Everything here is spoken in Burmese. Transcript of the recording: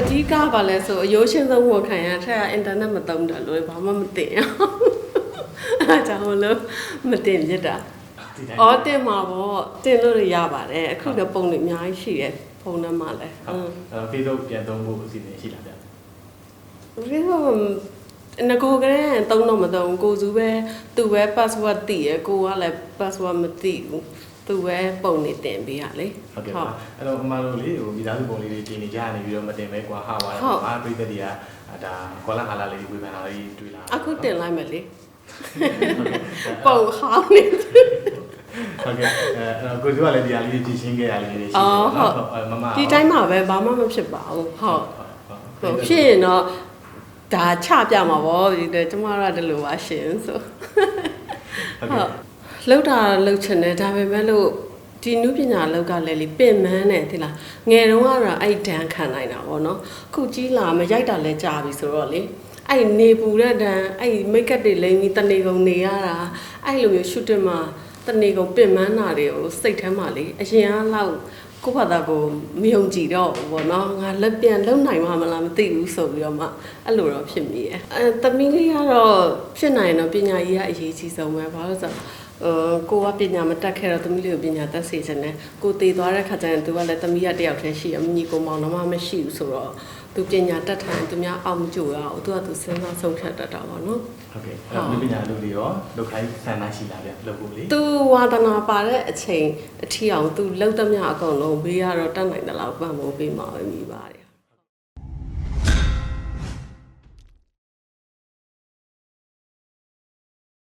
အဓိကပါလဲဆိုအယိုးရှင်းဆုံးဝန်ခံရထက်ကအင်တာနက်မသုံးတယ်လို့ဘာမှမတင်အောင်အဲဒါကြောင့်မလို့မတင်ပြစ်တာဒီတိုင်း။အော်တင်မှာပေါ့တင်လို့ရပါတယ်အခုလည်းပုံတွေအများကြီးရှိတယ်ဖုန်းထဲမှာလည်းဟုတ်အဲ့တော့ Facebook ပြန်သုံးဖို့အစီအစဉ်ရှိလားဗျဒီလိုငကိုကလေးတုံးတော့မတုံးကိုစုပဲသူပဲ password သိရကိုကလည်း password မသိဘူး သူပဲပုံနေတင်ပေးရလေဟုတ်ကဲ့ပါအဲ့တော့အမှန်လို့လေဟိုမိသားစုပုံလေးတွေတင်နေကြနေပြီးတော့မတင်ပဲကွာဟာပါအားပြည့်တဲ့တွေကဒါကောလာဟာလာလေးဝေဖန်တာလေးတွေ့လာအခုတင်လိုက်မယ်လေပုံဟောင်းနေဟုတ်ကဲ့အဲ့တော့ကိုစုကလည်းဒီဟာလေးကြည့်ရှင်းခဲ့ရလေးတွေရှိအော်ဟုတ်မမဒီတိုင်းမှာပဲဘာမှမဖြစ်ပါဘူးဟုတ်ဟုတ်ဖြစ်ရင်တော့ဒါချပြမှာပေါ့ဒီတဲ့ကျမတို့ကဒီလိုပါရှင်ဆိုဟုတ်ကဲ့ လောက်တာလောက်ချင်တယ်ဒါပေမဲ့လို့ဒီနုပညာလောက်ကလည်းလေပင်မန်းတယ်ဒီလားငယ်တုန်းကတော့အဲ့ဒဏ်ခံနိုင်တာပေါ့နော်ခုကြီးလာမရိုက်တာလဲကြာပြီဆိုတော့လေအဲ့နေပူတဲ့ဒဏ်အဲ့မိတ်ကပ်တွေလိမ့်ပြီးတနေကုန်နေရတာအဲ့လိုမျိုးရှူတင်မှာတနေကုန်ပင်မန်းတာတွေကိုစိတ်ထဲမှာလေအရင်ကလောက်ကိုယ့်ဘာသာကိုမယုံကြည်တော့ဘူးပေါ့နော်ငါလက်ပြန်လုံနိုင်မှာမလားမသိဘူးဆိုပြီးတော့မှအဲ့လိုတော့ဖြစ်မိရဲ့အဲသမီးလေးကတော့ဖြစ်နိုင်တော့ပညာရေးကအရေးကြီးဆုံးပဲဘာလို့လဲဆိုတော့呃， ကိုကပညာမတတ်ခဲ့တော့သမီးလေးကိုပညာတတ်စေချင်တယ်။ကိုတည်သွားတဲ့ခါကျရင်သူကလည်းသမီးကတယောက်တည်းရှိရမညီကိုမောင်နှမမရှိဘူးဆိုတော့သူပညာတတ်ထိုင်သူများအောင်မကြိုရအောင်သူကသူစဉ်းစားဆုံးဖြတ်တတ်တာပါနော်ဟုတ်ကဲ့အဲ့တော့ပညာလူတွေရောလောက်ခိုင်းဆန္ဒရှိလားဗျလောက်ဖို့လေ။သူဝါသနာပါတဲ့အချိန်အထီအောင်သူလှုပ်သမျှအကုန်လုံးဘေးကတော့တတ်နိုင်တယ်လို့ပံ့ပိုးပေးမှာပဲမိပါတယ်